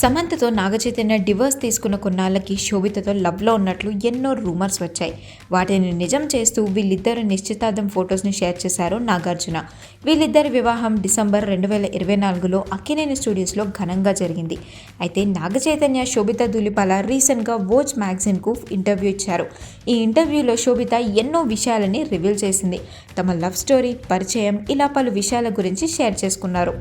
సమంతతో Naga Chaitanya divorce తీసుకున్న కొన్నాళ్ళకి శోభితతో లవ్లో ఉన్నట్లు ఎన్నో రూమర్స్ వచ్చాయి. వాటిని నిజం చేస్తూ వీళ్ళిద్దరు నిశ్చితార్థం ఫొటోస్ని షేర్ చేశారు నాగార్జున. వీళ్ళిద్దరి వివాహం డిసెంబర్ రెండు వేల ఇరవై నాలుగులో అక్కినేని స్టూడియోస్లో ఘనంగా జరిగింది. అయితే నాగచైతన్య శోభిత దులిపాల రీసెంట్గా వోచ్ మ్యాగజైన్కు ఇంటర్వ్యూ ఇచ్చారు. ఈ ఇంటర్వ్యూలో శోభిత ఎన్నో విషయాలని రివీల్ చేసింది. తమ లవ్ స్టోరీ పరిచయం ఇలా పలు విషయాల గురించి షేర్ చేసుకున్నారు.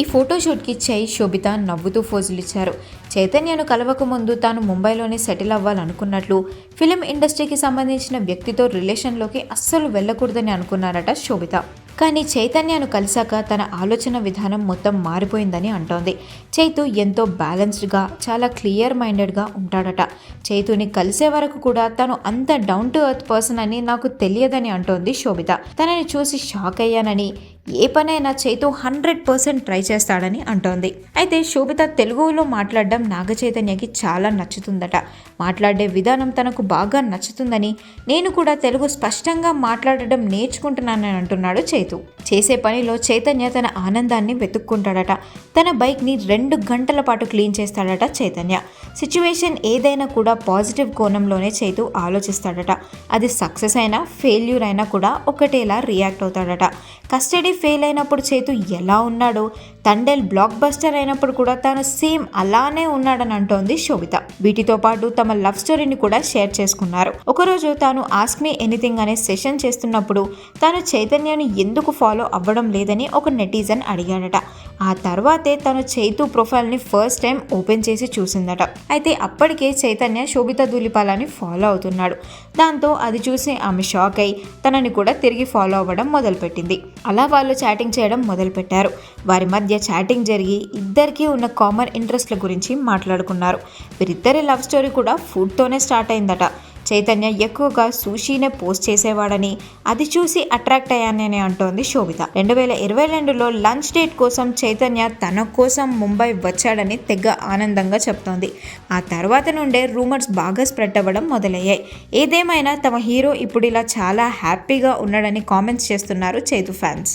ఈ ఫోటోషూట్కి చై శోభిత నవ్వుతూ ఫోజులు ఇచ్చారు చైతన్యను కలవక ముందు తాను ముంబైలోనే సెటిల్ అవ్వాలనుకున్నట్లు ఫిలిం ఇండస్ట్రీకి సంబంధించిన వ్యక్తితో రిలేషన్లోకి అస్సలు వెళ్ళకూడదని అనుకున్నారట శోభిత. కానీ చైతన్యను కలిశాక తన ఆలోచన విధానం మొత్తం మారిపోయిందని అంటోంది. చైతు ఎంతో బ్యాలెన్స్డ్గా చాలా క్లియర్ మైండెడ్గా ఉంటాడట. చైతుని కలిసే వరకు కూడా తను అంత డౌన్ టు ఎర్త్ పర్సన్ అని నాకు తెలియదని అంటోంది శోభిత. తనని చూసి షాక్ అయ్యానని ఏ పనైనా చైతు హండ్రెడ్ పర్సెంట్ ట్రై చేస్తాడని అంటోంది. అయితే శోభిత తెలుగులో మాట్లాడడం నాగచైతన్యకి చాలా నచ్చుతుందట. మాట్లాడే విధానం తనకు బాగా నచ్చుతుందని నేను కూడా తెలుగు స్పష్టంగా మాట్లాడడం నేర్చుకుంటున్నానని అంటున్నాడు లేదు. చేసే పనిలో చైతన్య తన ఆనందాన్ని వెతుక్కుంటాడట. తన బైక్ని రెండు గంటల పాటు క్లీన్ చేస్తాడట చైతన్య. సిచ్యువేషన్ ఏదైనా కూడా పాజిటివ్ కోణంలోనే చేతు ఆలోచిస్తాడట. అది సక్సెస్ అయినా ఫెయిల్యూర్ అయినా కూడా ఒకటేలా రియాక్ట్ అవుతాడట. కస్టడీ ఫెయిల్ అయినప్పుడు చేతు ఎలా ఉన్నాడో తండేల్ బ్లాక్ బస్టర్ అయినప్పుడు కూడా తాను సేమ్ అలానే ఉన్నాడని అంటోంది శోభిత. వీటితో పాటు తమ లవ్ స్టోరీని కూడా షేర్ చేసుకున్నారు. ఒకరోజు తాను ఆస్మీ ఎనీథింగ్ అనే సెషన్ చేస్తున్నప్పుడు తాను చైతన్యను ఎందుకు ఫాలో అవ్వడం లేదని ఒక నెటిజన్ అడిగాడట. ఆ తర్వాతే తను చైతు ప్రొఫైల్ని ఫస్ట్ టైం ఓపెన్ చేసి చూసిందట. అయితే అప్పటికే చైతన్య శోభిత దూలిపాలని ఫాలో అవుతున్నాడు. దాంతో అది చూసి ఆమె షాక్ అయి తనని కూడా తిరిగి ఫాలో అవ్వడం మొదలుపెట్టింది. అలా వాళ్ళు చాటింగ్ చేయడం మొదలుపెట్టారు. వారి మధ్య చాటింగ్ జరిగి ఇద్దరికీ ఉన్న కామన్ ఇంట్రెస్ట్ల గురించి మాట్లాడుకున్నారు. వీరిద్దరి లవ్ స్టోరీ కూడా ఫుడ్తోనే స్టార్ట్ అయిందట. చైతన్య ఎక్కువగా సూషీనే పోస్ట్ చేసేవాడని అది చూసి అట్రాక్ట్ అయ్యానని అంటోంది శోభిత. రెండు వేల ఇరవై రెండులో లంచ్ డేట్ కోసం చైతన్య తన కోసం ముంబై వచ్చాడని తెగ ఆనందంగా చెప్తోంది. ఆ తర్వాత నుండే రూమర్స్ బాగా స్ప్రెడ్ అవ్వడం మొదలయ్యాయి. ఏదేమైనా తమ హీరో ఇప్పుడు ఇలా చాలా హ్యాపీగా ఉన్నాడని కామెంట్స్ చేస్తున్నారు చైతు ఫ్యాన్స్.